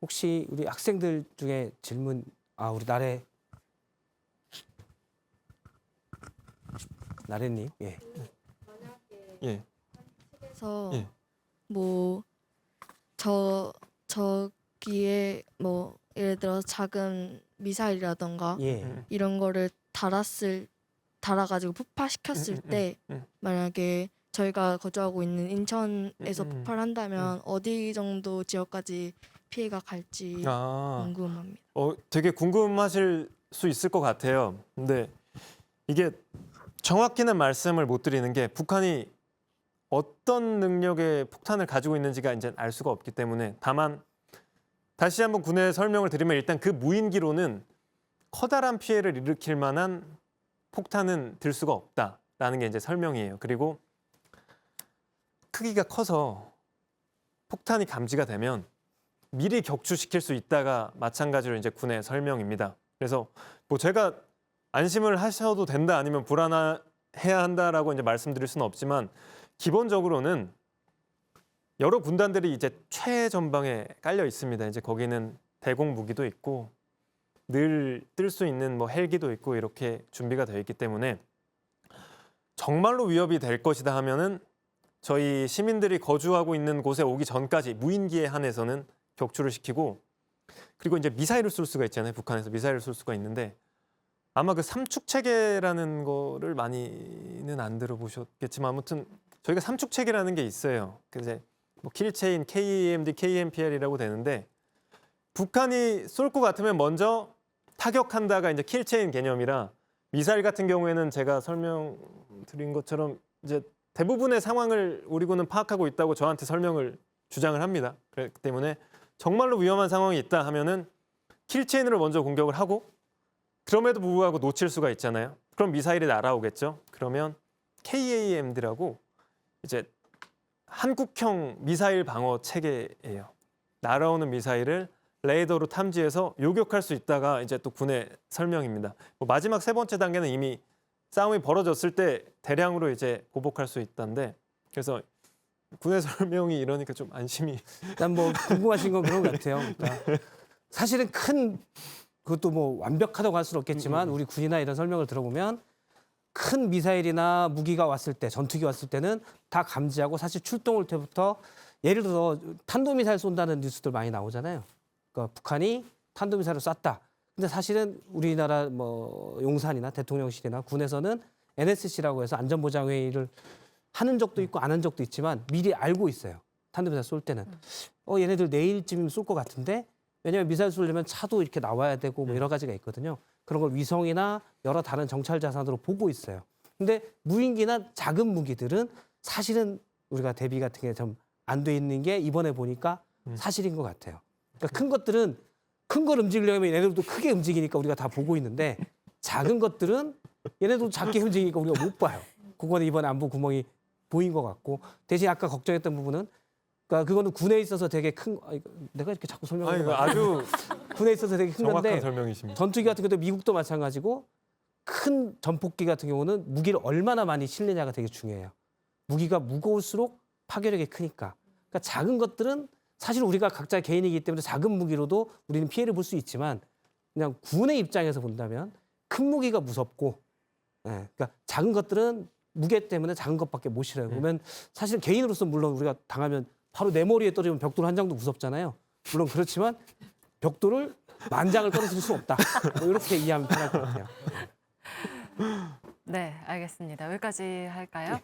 혹시 우리 학생들 중에 질문 아 우리 나래 나래님 예. 예. 그래서 예. 뭐저 저기에 뭐 예를 들어 작은 미사일이라던가 예. 음. 이런 거를 달았을 달아가지고 폭파시켰을 음, 음, 때 음. 만약에 저희가 거주하고 있는 인천에서 음. 폭발한다면 어디 정도 지역까지 피해가 갈지 아, 궁금합니다. 어, 되게 궁금하실 수 있을 것 같아요. 근데 이게 정확히는 말씀을 못 드리는 게 북한이 어떤 능력의 폭탄을 가지고 있는지가 이제 알 수가 없기 때문에 다만 다시 한번 군의 설명을 드리면 일단 그 무인기로는 커다란 피해를 일으킬 만한 폭탄은 들 수가 없다라는 게 이제 설명이에요. 그리고 크기가 커서 폭탄이 감지가 되면 미리 격추시킬 수 있다가 마찬가지로 이제 군의 설명입니다. 그래서 뭐 제가 안심을 하셔도 된다 아니면 불안해야 한다라고 이제 말씀드릴 수는 없지만 기본적으로는 여러 군단들이 이제 최전방에 깔려 있습니다. 이제 거기는 대공 무기도 있고 늘 뜰 수 있는 뭐 헬기도 있고 이렇게 준비가 되어 있기 때문에 정말로 위협이 될 것이다 하면은 저희 시민들이 거주하고 있는 곳에 오기 전까지 무인기에 한해서는 격추를 시키고 그리고 이제 미사일을 쏠 수가 있잖아요. 북한에서 미사일을 쏠 수가 있는데 아마 그 삼축 체계라는 거를 많이는 안 들어보셨겠지만 아무튼 저희가 삼축 체계라는 게 있어요. 그 이제 뭐 킬체인, KEMD, KMPL이라고 되는데 북한이 쏠 것 같으면 먼저 타격한다가 이제 킬체인 개념이라 미사일 같은 경우에는 제가 설명드린 것처럼 이제 대부분의 상황을 우리 군은 파악하고 있다고 저한테 설명을 주장을 합니다. 그렇기 때문에 정말로 위험한 상황이 있다 하면은 킬체인으로 먼저 공격을 하고 그럼에도 불구하고 놓칠 수가 있잖아요. 그럼 미사일이 날아오겠죠. 그러면 KAMD라고 이제 한국형 미사일 방어 체계예요. 날아오는 미사일을 레이더로 탐지해서 요격할 수 있다가 이제 또 군의 설명입니다. 뭐 마지막 세 번째 단계는 이미 싸움이 벌어졌을 때 대량으로 이제 보복할 수 있다는데 그래서 군의 설명이 이러니까 좀 안심이 일단 뭐 궁금하신 건 그런 것 같아요. 그러니까 사실은 큰 그것도 뭐 완벽하다고 할 수는 없겠지만 우리 군이나 이런 설명을 들어보면 큰 미사일이나 무기가 왔을 때 전투기 왔을 때는 다 감지하고 사실 출동할 때부터 예를 들어 탄도미사일 쏜다는 뉴스들 많이 나오잖아요. 그러니까 북한이 탄도미사일을 쐈다. 근데 사실은 우리나라 뭐 용산이나 대통령실이나 군에서는 NSC라고 해서 안전보장회의를 하는 적도 있고 안 한 적도 있지만 미리 알고 있어요. 탄도미사일 쏠 때는 어 얘네들 내일쯤이면 쏠것 같은데 왜냐하면 미사일 쏘려면 차도 이렇게 나와야 되고 뭐 여러 가지가 있거든요. 그런 걸 위성이나 여러 다른 정찰 자산으로 보고 있어요. 근데 무인기나 작은 무기들은 사실은 우리가 대비 같은 게 좀 안 돼 있는 게 이번에 보니까 사실인 것 같아요. 그러니까 큰 것들은 큰 걸 움직이려면 얘네들도 크게 움직이니까 우리가 다 보고 있는데 작은 것들은 얘네도 작게 움직이니까 우리가 못 봐요. 그거는 이번에 안보 구멍이 보인 것 같고 대신 아까 걱정했던 부분은 그러니까 그거는 군에 있어서 되게 큰 아, 이거 내가 이렇게 자꾸 아, 설명하는 이거 거 아주 군에 있어서 되게 큰 정확한 설명이십니다. 전투기 같은 것도 미국도 마찬가지고 큰 전폭기 같은 경우는 무기를 얼마나 많이 실느냐가 되게 중요해요. 무기가 무거울수록 파괴력이 크니까. 그러니까 작은 것들은 사실 우리가 각자 개인이기 때문에 작은 무기로도 우리는 피해를 볼 수 있지만 그냥 군의 입장에서 본다면 큰 무기가 무섭고, 예, 그러니까 작은 것들은 무게 때문에 작은 것밖에 못 실어요. 그러면 사실 개인으로서 물론 우리가 당하면 바로 내 머리에 떨어지면 벽돌 한 장도 무섭잖아요. 물론 그렇지만 벽돌을 만 장을 떨어뜨릴 수 없다. 뭐 이렇게 이해하면 편할 것 같아요. 네, 알겠습니다. 여기까지 할까요?